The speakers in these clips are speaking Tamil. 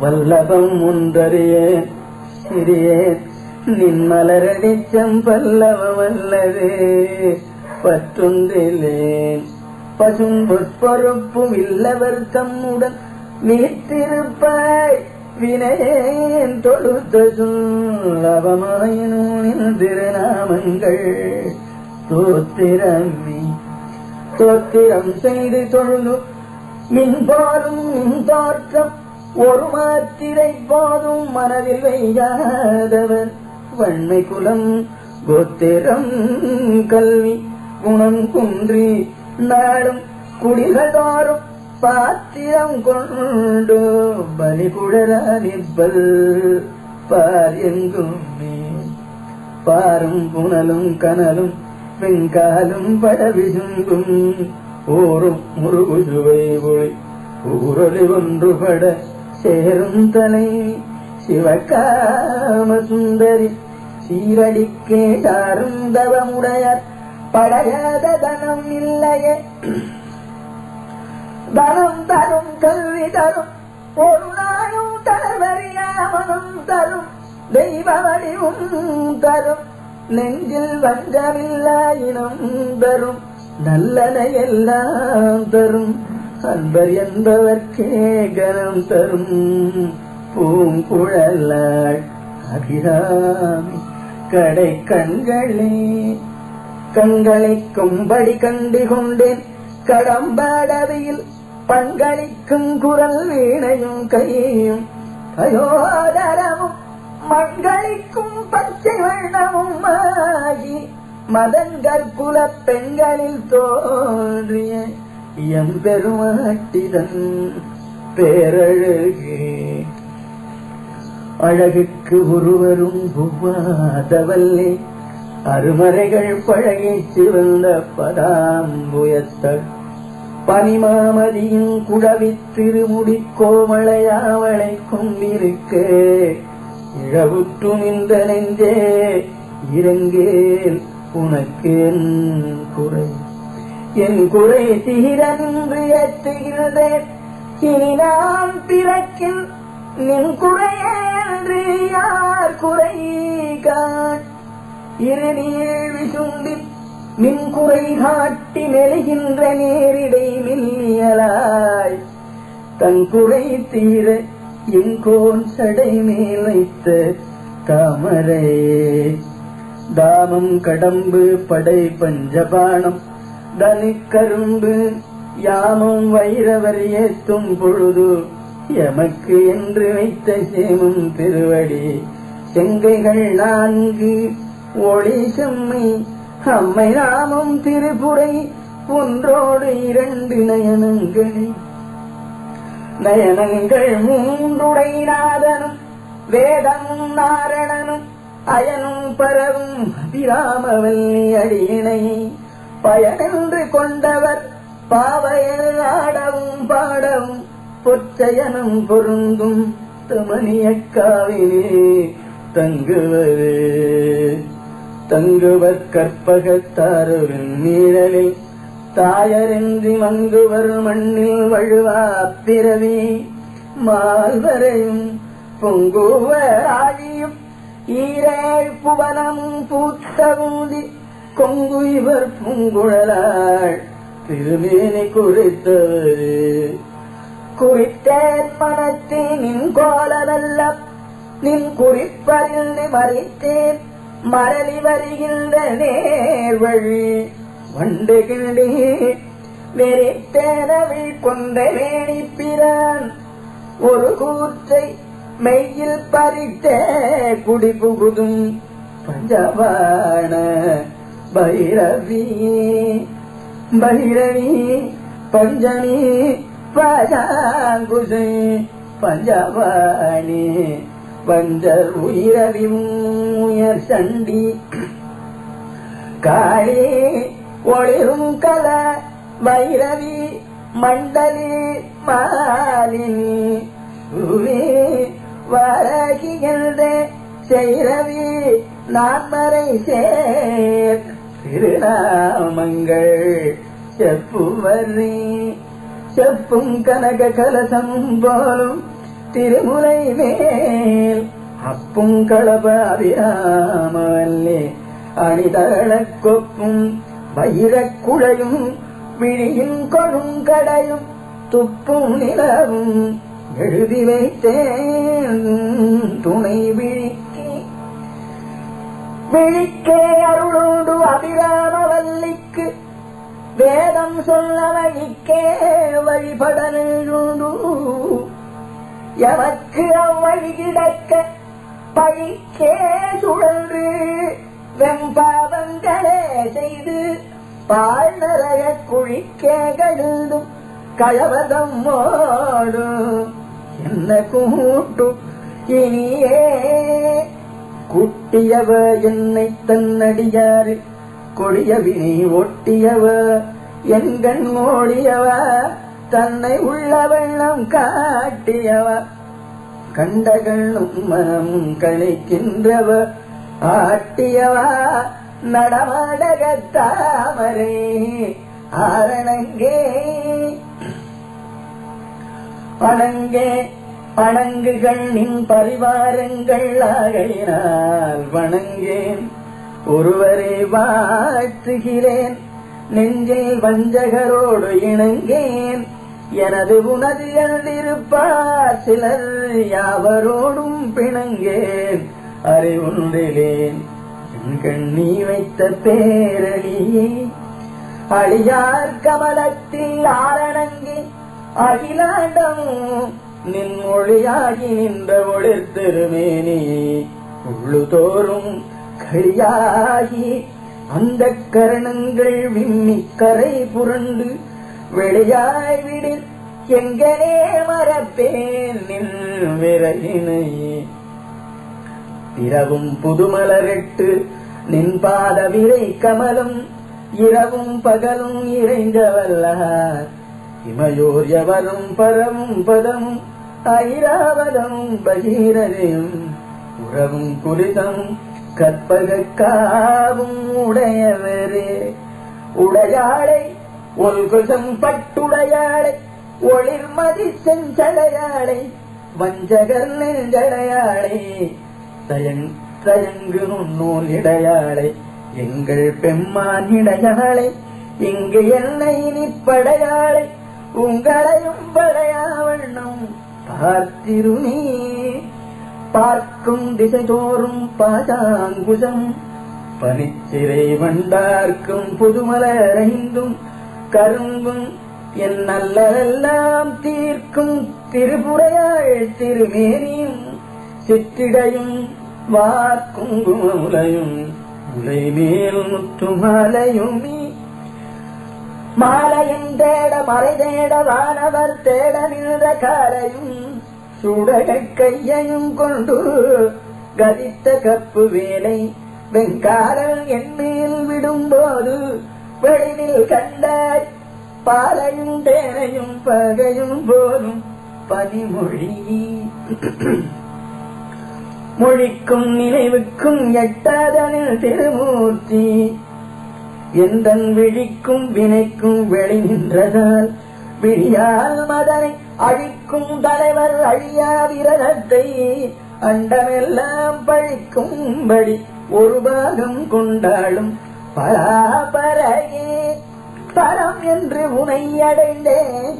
வல்லபம் ஒன்றறியேன் சிறியேன் நின் மலரடிச்சம் பல்லவ வல்லது பற்றுந்திலேன் பசும் பொற்பொறுப்பும் இல்லவர் தம்முடன் நீத்திருப்பாய் வினையேன் தொழுத்த சொல்லவமாயினும் திருநாமங்கள். தோத்திரமே தோத்திரம் செய்து தொழுது மின்பாலும் மின் தோற்றம் ஒரு மாத்திரை போதும் மனதில் வையாதவர் வன்மை குலம் கோத்திரம் கல்வி குணம் குன்றி நாடும் குடிகளோறும் பாத்திரம் கொண்டு பலி குழலா நிற்பல். பார் எங்கும். பாரும் புனலும் கனலும் வெங்காலும் படவிசுங்கும் ஓரும் முருகுசுவை ஒளி ஊரொலி ஒன்றுபட சேருந்தனை சிவகாம சுந்தரி சீரடிக்கே தாரும் படையாத தனம் இல்லையே. தனம் தரும் கல்வி தரும். ஒரு நாளும் தளர்வறியாமனும் தரும். தெய்வ வடிவும் தரும். நெஞ்சில் வஞ்சமில்லாயினம் தரும். நல்லன எல்லாம் தரும். அன்பர் என்பவர்க்கே கனம் தரும் பூங்குழலாள் அபிராமி. கடை கண்களே கண்களை கும்படி கண்டு கொண்டேன் கடம்பாடவையில் பங்களிக்கும் குரல் வீணையும் கையையும் அயோதரமும் மண்களிக்கும் பச்சை வண்ணமும் ஆகி மதங்கற்குல பெண்களில் தோன்றிய எம்பெருமாட்டிதன் பேரழகே. அழகுக்கு ஒருவரும் புவாதவல்லே அருமறைகள் பழகி சிவந்த பதாம்புயத்தள் பனிமாமதியின் குடவி திருமுடி கோமளையாவளை கொண்டிருக்க. இழவுற்றும் இந்த நெஞ்சே இறங்கேல் உனக்கு என் குறை. என் குறை தீரன்று நின்று இனி நான் பிறக்கில் நின் குறையன்று யார் குறை காண்? இருநீர் விசுண்டி மின் குறை காட்டி மெழுகின்ற நேரிடை மில்லியலாய் தன் குறை தீர என் கோன் சடை மேல் வைத்த தாமரையே. தாமம் கடம்பு படை பஞ்சபானம் தனிக்கரும்பு யாமும் வைரவர் ஏத்தும் பொழுது எமக்கு என்று வைத்த சேமும் திருவடி செங்கைகள் நான்கு ஒளி செம்மை அம்மை நாமம் திருப்புரை ஒன்றோடு இரண்டு நயனங்களை. நயனங்கள் மூன்றுடை நாதனும் வேதமும் நாரணனும் அயனும் பரவும் அபிராமவல்லி அடியினை. பயனென்று கொண்டவர் பாவையர் ஆடவும் பாடவும் பொற்சயனம் பொருந்தும் தமணியக்காவிலே தங்குவரே தங்குவர் கற்பகத்தாருவின் நீழலில் தாயரின்றி மங்குவர் மண்ணில் வழுவா பிறவி. மால்வரையும் பொங்குவ ஆழியும் ஈரேழ் புவனம் பூத்தவுதி கொங்கு இவர் பூங்குழலாள். திருமேனி குறித்தவரு குறித்தே மனத்தே நின் கோலவல்ல நின் குறிப்பறிந்து மறைத்தேன் மரளி வருகின்ற நேர்வழி. வண்டு கிண்டி வெறித்தேனவில் கொண்ட பிறான் ஒரு கூற்றை மெய்யில் பறித்த குடி புகுதும் பஞ்சபாண பைரவி பைரவி பஞ்சமி பஜாங்குசை பஞ்சவாணி வஞ்சர் உயிரவி உயர் சண்டி. காளி ஒளிரும் கல பைரவி மண்டலி மாலினி. உவே வரகின்ற செய்ரவி நான்மறை சேர். திருநாமங்கள் செப்புவரி. செப்பும் கனக கலசம் போலும் திருமுலை மேல். அப்பும் களபாவிராமல்லே அணிதளக் கொப்பும் வைரக் குழையும் விழியின் கொழுங்கடையும் துப்பும் நிலவும் எழுதி வைத்தேன். துணை விழி விழிக்கே அருளோடு அபிராம வல்லிக்கு வேதம் சொல்ல வழிக்கே நெழுந்து எமக்கு அவ்வழி கிடக்க பழிக்கே சுழன்று வெம்பாவங்களே செய்து பால் நிறைய குழிக்கே கழுதும் கழவதம் மோடு என்ன கூட்டும் இனியே குட்டியவ என்னை தன்னடியாறு. கொடியவினை ஒட்டியவ எங்கண் மோடியவ தன்னை உள்ள வெள்ளம் காட்டியவ. கண்டகண்ணும் மனம் கழிக்கின்றவ ஆட்டியவா நடமாடக தாமரை ஆரணங்கே. வணங்கே. அணங்குகள் நின் பரிவாரங்கள் ஆகையினால் வணங்கேன். ஒருவரை வாழ்த்துகிறேன். நெஞ்சில் வஞ்சகரோடு இணங்கேன். எனது உனது எழுதிருப்பார் சிலர் யாவரோடும் பிணங்கேன். அறிவுண்டிலேன் என் கண்ணி வைத்த பேரழியே அழியார் கமலத்தில் ஆரணங்கி அகிலாண்டம் நின் மொழியாகி நின்ற ஒளிர்திருமேனி உள்ளுதோறும் களியாகி அந்த கரணங்கள் விம்மி கரை புரண்டு வெளியாய் விடு எங்கனே மறப்பேன் நின் விரையினையே இரவும் புதுமலரிட்டு நின் பாத விரை கமலம் இரவும் பகலும் இறைந்த வல்லார். இமையோர் எவரும் பரவும் பதமும் ஐராவதமும் பகீரதையும் உறவும் குறிதம் கற்பகக்காவும் உடையவரே. உடையாளை ஒல்குசம் பட்டுடையாளை ஒளிர்மதி செஞ்சடையாளை வஞ்சகர் நெஞ்சடையாளை. தயங் தயங்கு நுண்ணூல் இடையாளை எங்கள் பெம்மான் இடையாளை இங்கு என்னை நிப்படையாளை உங்களையும் படையா வண்ணம் பார்த்திருநீ பார்க்கும் திசை தோறும் பாதாங்குஜம். பனிச்சிறை வண்டார்க்கும் புதுமலரைந்தும் கரும்பும் என் நல்லதெல்லாம் தீர்க்கும் திருபுறையாள் திருமேனியும் சிற்றிடையும் வாக்குங்குமுலையும் உலை மேல் முத்துமாலையும் மாலையும் தேட மறை தேட வானவர் தேட நின்ற காலையும் சுடக கையையும் கொண்டு கதித்த கப்பு வேலை வெங்காரல் என் விடும்போது வெளியில் கண்டாய் பாலையும் தேனையும் பகையும் போலும் பனிமொழி. மொழிக்கும் நினைவுக்கும் எட்டாதனில் திருமூர்த்தி எந்தன் விழிக்கும் வினைக்கும் வெளிநின்றதால் விழியால் மதனை அழிக்கும் தலைவர் அழியா விரதத்தை அண்டமெல்லாம் பழிக்கும்படி ஒரு பாகம் கொண்டாலும் பராபரையே பரம் என்று உனை அடைந்தேன்.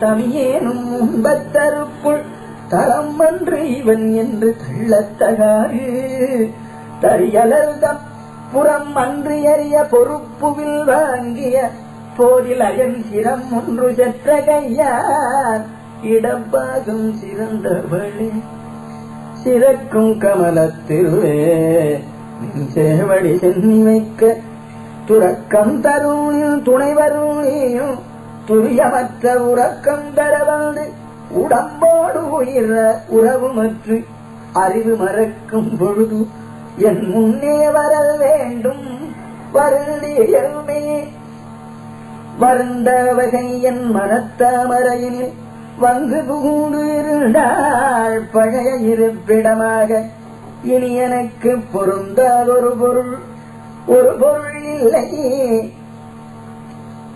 தமியேனும் முன்பத்தருக்குள் தரம் அன்று இவன் என்று தள்ளத்தகாது. தரியலர்தம் புறம் அன்று எறிய பொறுப்புவில் வாங்கிய போரில் அயன் சிரம் ஒன்று செற்ற கையார். இடப்பாகும் சிறந்தவளே சிறக்கும் கமலத்திருவே சேவடி சென்னி வைக்க துறக்கம் தரும் துணைவரும் நீயும் துரியமற்ற உறக்கம் தர வந்து உடம்போடு உயிர உறவுமற்று அறிவு மறக்கும் பொழுது என் முன்னே வரல் வேண்டும். வருந்தியல்மே வருந்த வகை என் மனத்தாமரையினில் வந்து புகுந்து இருந்தாள் பழைய இருப்பிடமாக. இனி எனக்கு பொருந்தாதொரு பொருள் ஒரு பொருள் இல்லை.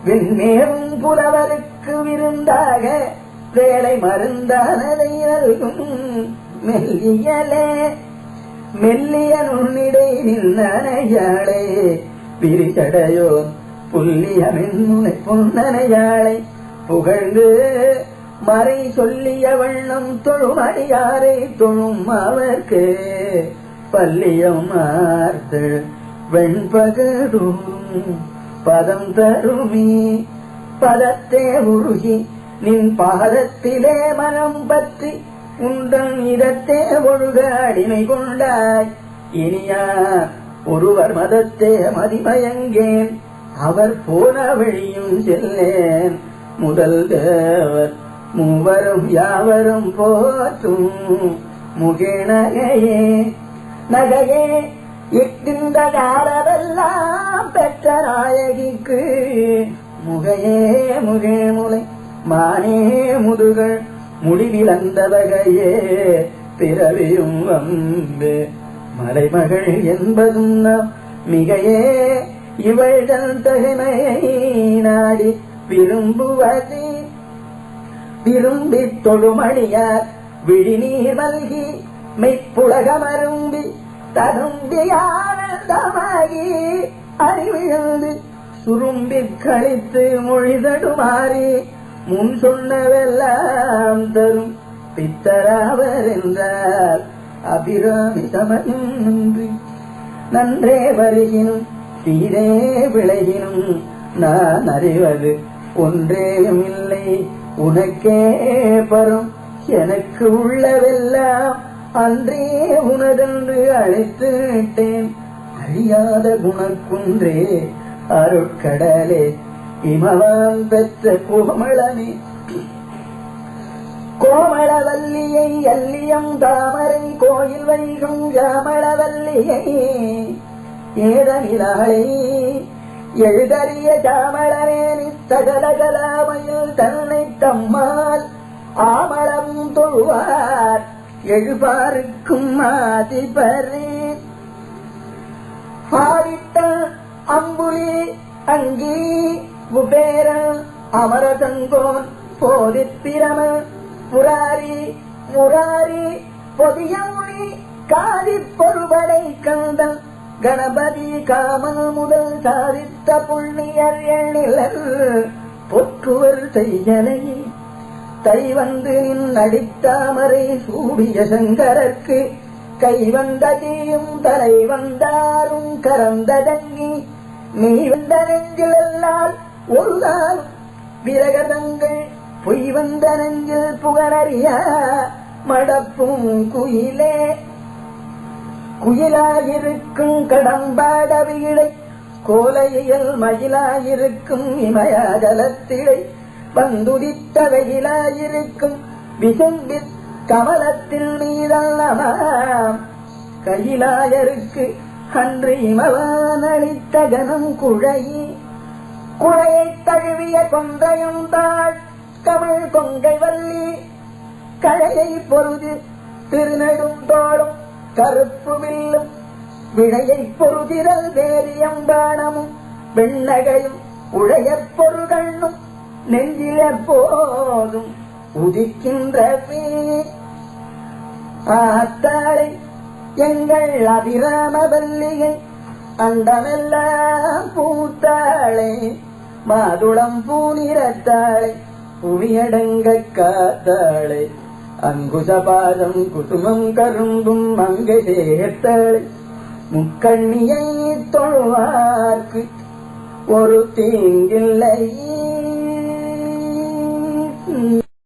விண்மேவும் புலவருக்கு விருந்தாக வேலை மருந்தானதை நல்கும் மெல்லியலே. மெல்லிய நுண்ணிடை நின்னனையாளே பிரிகடையோ புல்லிய மென்முனை பொன்னனையாளை புகழ்ந்து மறை சொல்லிய வண்ணம் தொழும் அடியாரை தொழும் அவர்க்கு பள்ளியம் மார்த்து வெண்பகரும் பதம் தருமி பதத்தே உருகி நின் பாதத்திலே மனம் பற்றி உந்தன் இதத்தே ஒழுக அடிமை கொண்டாய். இனியா ஒருவர் மதத்தே மதிமயங்கேன். அவர் போன வழியும் செல்லேன். முதல் தேவர் மூவரும் யாவரும் போற்றும். முகே நகையே நகையே இட்டிந்த காலமெல்லாம் பெற்ற நாயகிக்கு. முகையே முகே முலை மானே முதுகள் முடிவிழந்த வகையே பிறவியும் வம்பு மலைமகள் என்பதும் நாம் மிகையே இவள்தன் தகுமையை நாடி விரும்புவதி. விரும்பி தொழுமணியார் விழிநீர் மல்கி மெய்ப்புலகமரும்பி தரும்பியானந்தமாகி அறிவிழந்து சுரும்பி கழித்து மொழிதடுமாறி முன் சொன்னவெல்லாம் தரும். பித்தராவர் என்றார். அபிராமி சமயம் நன்றி நன்றே வருகினும் தீரே விளையினும் நான் அறிவது ஒன்றேயும் இல்லை. உனக்கே பரும் எனக்கு உள்ளவெல்லாம் அன்றே உனதென்று அழைத்து விட்டேன். அறியாத குணக்குன்றே அருட்கடலே இமவான் பெற்ற கோமளனே கோமளவல்லியை அல்லியம் தாமரை கோயில் வைகும் ஜாமளவல்லியை ஏதனிலாளை எழுதறிய ஜாமளனேனி சகலகலாமையில் தன்னை தம்மால் ஆமளம் தொழுவார். எழுபாருக்கும் ஆதிபரே. பாரிட்ட அம்புலி அங்கே குபேர அமரதங்கோன் போதிப்பிரம புராரி முராரி முராரி பொதியமுனி காதி பொறுபடை கந்தன் கணபதி காம முதல் சாதித்த புண்ணியர் எண்ணிலர் பொற்றுவர் செய்யலை தை வந்து நின் அடித்தாமரை சூடிய சங்கரற்கு கை வந்ததையும் தலை வந்தாரும் கரந்ததங்கி நீ வந்த நெஞ்சிலல்லால் ஒரு நாள் விரகதங்கள் பொய் வந்த நெஞ்சில் புகழறிய மடப்பும் குயிலே. குயிலாயிருக்கும் கடம்பாடவியிலை கோலையில் மயிலாயிருக்கும் இமயஜலத்திடை வந்துதித்த வெயிலாயிருக்கும் விசும்பி கமலத்தில் நீதல்லமாம் கையிலாயருக்கு அன்று இமவான் அளித்த கனம் குழையே குறையை தழுவிய கொன்றையும் தாழ் கமிழ் கொங்கை வள்ளி. கழையை பொருது திருநெடும் தோளும் கருப்பு வில்லும். விழையை பொருதிரல் வேரியம் பானமும். வெண்ணகையும் உழையப் பொருகண்ணும் நெஞ்சில போதும் உதிக்கின்ற ஆத்தாளை எங்கள் அபிராம வல்லிகை அண்டமெல்லாம் பூத்தாளே மாதுளம் பூநிறத்தாளை புவியடங்க காத்தாளே. அங்குசபாதம் குசுமம் கரும்பும் அங்கை சேர்த்தாளை. முக்கண்ணியை தொழுவார்க்கு ஒரு தீங்கில்லை